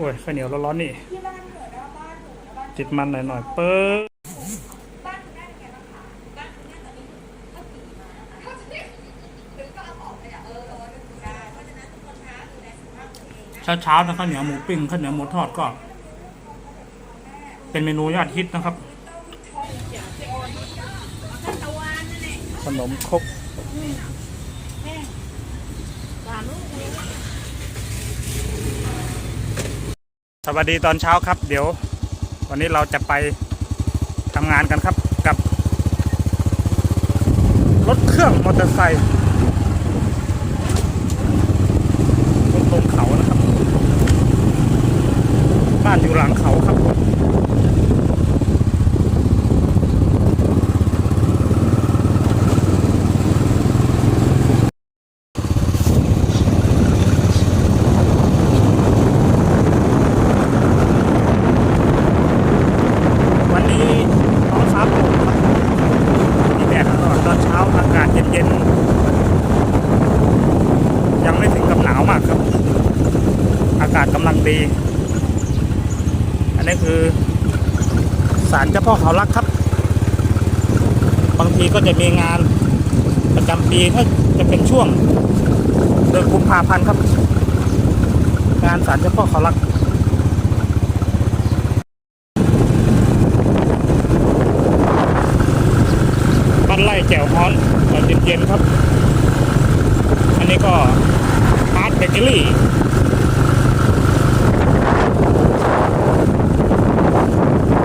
โอ้ยข้าวเหนียวร้อนๆนี่ที่บ้านเหนือนะบ้านหนูนะบ้านติดมันหน่อยๆเปิ้ลบ้านคุณแม่เป็นไงบ้างคะบ้านคุณแม่ตอนนี้ก็ปีมาถ้าจะได้ถึงก็เอาออกเลยอะเออเออดูได้เพราะฉะนั้นทุกคนคะดูแลสุขภาพตัวเองนะเช้าๆนะข้าวเหนียวหมูปิ้งข้าวเหนียวหมูทอดก็ เป็นเมนูยอดฮิตนะครับ ขนมครก สวัสดีตอนเช้าครับ เดี๋ยว วันนี้เราจะไปทำงานกันครับกับ รถเครื่องมอเตอร์ไซค์รถลงเขานะครับ บ้านอยู่หลังเขาครับผมวันนี้ท้องฟ้าโปร่งครับมีแดดตลอดตอนเช้าอากาศเย็นๆ ยังไม่ถึงกับหนาวมากครับ อากาศกำลังดีอันนี้คือศาลเจ้าพ่อเขารักครับ บางทีก็จะมีงานประจำปีถ้าจะเป็นช่วงเดือนกุมภาพันธ์ครับ งานศาลเจ้าพ่อเขารักบ้านไร่แจ่วฮ้อนตอนเย็นๆครับ อันนี้ก็ฮาร์ดเบเกอรี่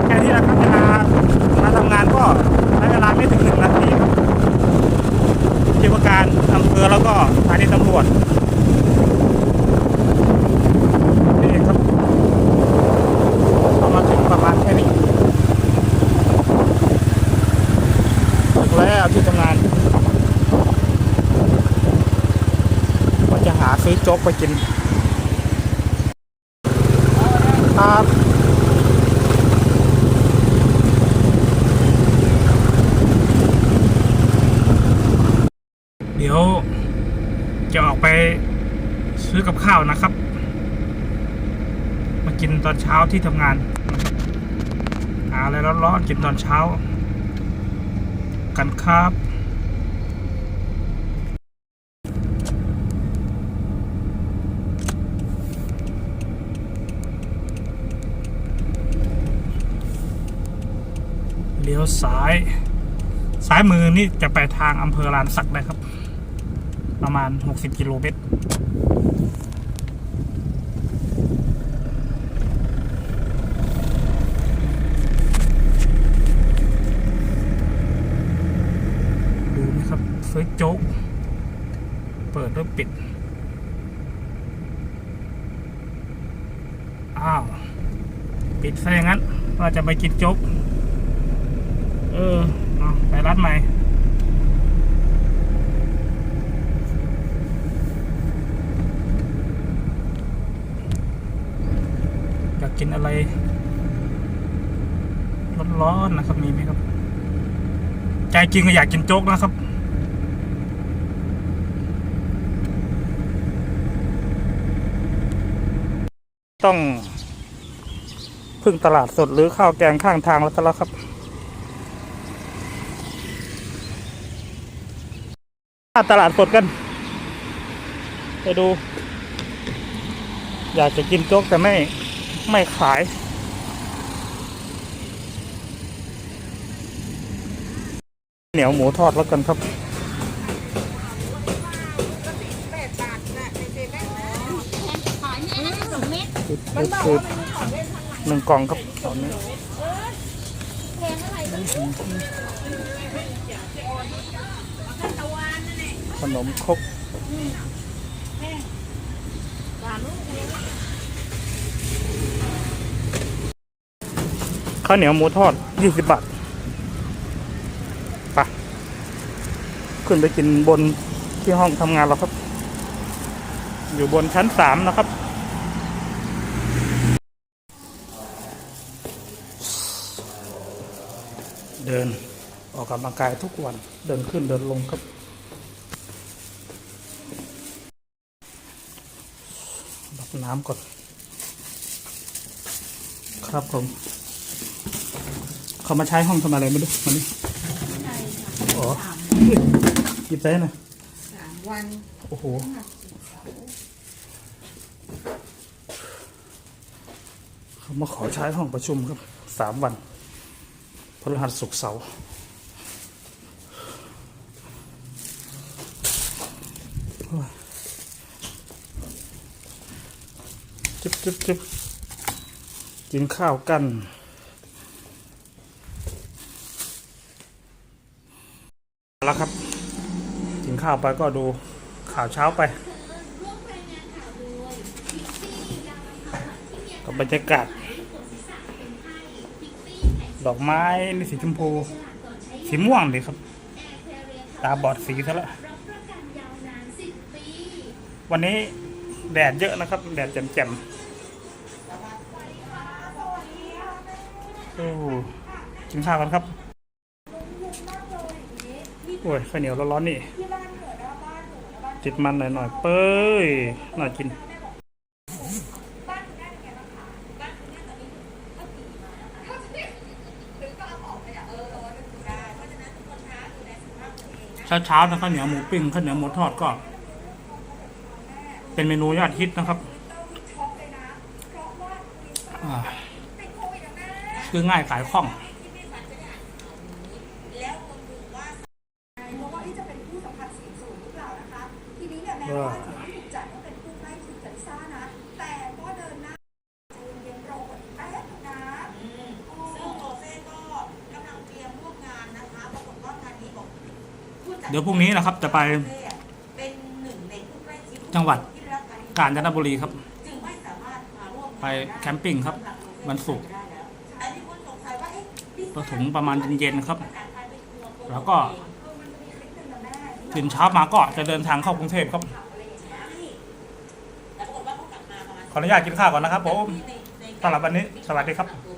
แค่นี้แหละครับเวลามาทำงานก็ใช้เวลาไม่ถึงหนึ่งนาทีครับที่ว่าการอำเภอแล้วก็สถานีตำรวจนี่เองครับเรามาถึงประมาณแค่นี้ถึงแล้วที่ทำงานว่าจะหา ซื้อโจ๊กไปกินครับเดี๋ยวจะออกไปซื้อกับข้าวนะครับ มากินตอนเช้าที่ทำงานหาอะไรร้อนๆกินตอนเช้า กันครับ ลี้ยวซ้ายซ้ายมือนี่จะไปทางอำเภอลานสักได้ครับ ประมาณ 60 กิโลเมตรดูนะครับซื้อโจ๊ก เปิดแล้วปิด อ้าว ปิดซะอย่างนั้นว่าจะไปกินโจ๊ก เออไปร้านใหม่อยากกินอะไรร้อนๆนะครับมีไหมครับ ใจจริงก็อยากกินโจ๊กนะครับต้องพึ่งตลาดสดหรือข้าวแกงข้างทางแล้วก็แล้วครับ ตลาดสดกัน ไปดู อยากจะกินโจ๊กแต่ไม่ไม่ขาย เหนียวหมูทอดแล้วกันครับขายเนี่ยนะสองเม็ดคือคือหนึ่งกล่องครับตอนนี้แพงเท่าไหร่ก็ไม่รู้ตะวั นนั่นแหละขนมครกข้าวเหนียวหมูทอดยี่สิบบาทไปขึ้นไปกินบนที่ห้องทำงานเราครับ อยู่บนชั้นสามนะครับ เดินออกกำลังกายทุกวัน เดินขึ้นเดินลงครับ รับ น้ำก่อน ครับผม เขามาใช้ห้องทำอะไรไม่รู้วันนี้ใช่ค่ะอ๋อสามหยิบไปหน่อยสามวันโอ้โหเขามาขอใช้ห้องประชุมครับสามวันพฤหัสศุกร์เสาร์โอ้ย จึ๊บจึ๊บจึ๊บกินข้าวกัน แล้วครับ กินข้าวไปก็ดูข่าวเช้าไป กับบรรยากาศ ดอกไม้ในสีชมพู สีม่วงเลยครับ ตาบอดสีซะแล้ววันนี้ แดดเยอะนะครับ แดดแจ่มๆโอ้กินข้าวกันครับโอ้ยข้าวเหนียวร้อนๆนี่ติดมันหน่อยๆเป้ยน่ากินเช้าๆนะข้าวเหนียวหมูปิ้งข้าวเหนียวหมูทอดก็ เป็นเมนูยอดฮิตนะครับต้องช็อกเลยนะเพราะว่าคุณอ่าเป็นโควิดนะแม่คือง่ายขายคล่องที่ไม่ฝันจะได้อ่านข่าวนี้แล้วคนดูว่าเพราะว่าที่จะเป็นผู้สัมผัสเสี่ยงสูงหรือเปล่านะคะทีนี้เนี่ยแม้ว่าจะไม่ถูกจัดว่าเป็นผู้ใกล้ชิดกับลิซ่านะแต่ก็เดินหน้าใจเย็นๆรอก่อนอีกแป๊บนึงนะซึ่งโรเซ่ก็กำลังเตรียมร่วมงานนะคะปรากฏว่างานนี้บอกผู้จัดเดี๋ยวพรุ่งนี้นะครับจะไปโรเซ่เป็นหนึ่งในผู้ใกล้ชิดจังหวัดที่ได้รับ การกาญจนบุรีครับจึงไม่สามารถมาร่วมงานไปแคมปิ้งครับวันศุกร์ได้แล้วอันนี้คนสงสัยว่าเอ๊ะลิซ่าก็ถึงประมาณเย็นๆครับประกาศการไปทัวร์โปรโมทแล้วก็เองเออมันจะมีคลิปหนึ่งนะแม่ที่ตื่นเช้ามาก็จะเดินทางเข้ากรุงเทพครับข่าวอะไรอย่างเงี้ยใช่แต่ปรากฏว่าเขากลับมาประมาณขออนุญาตกินข้าวก่อนนะครับผมในในสำหรับวันนี้สวัสดีครับตัวพี่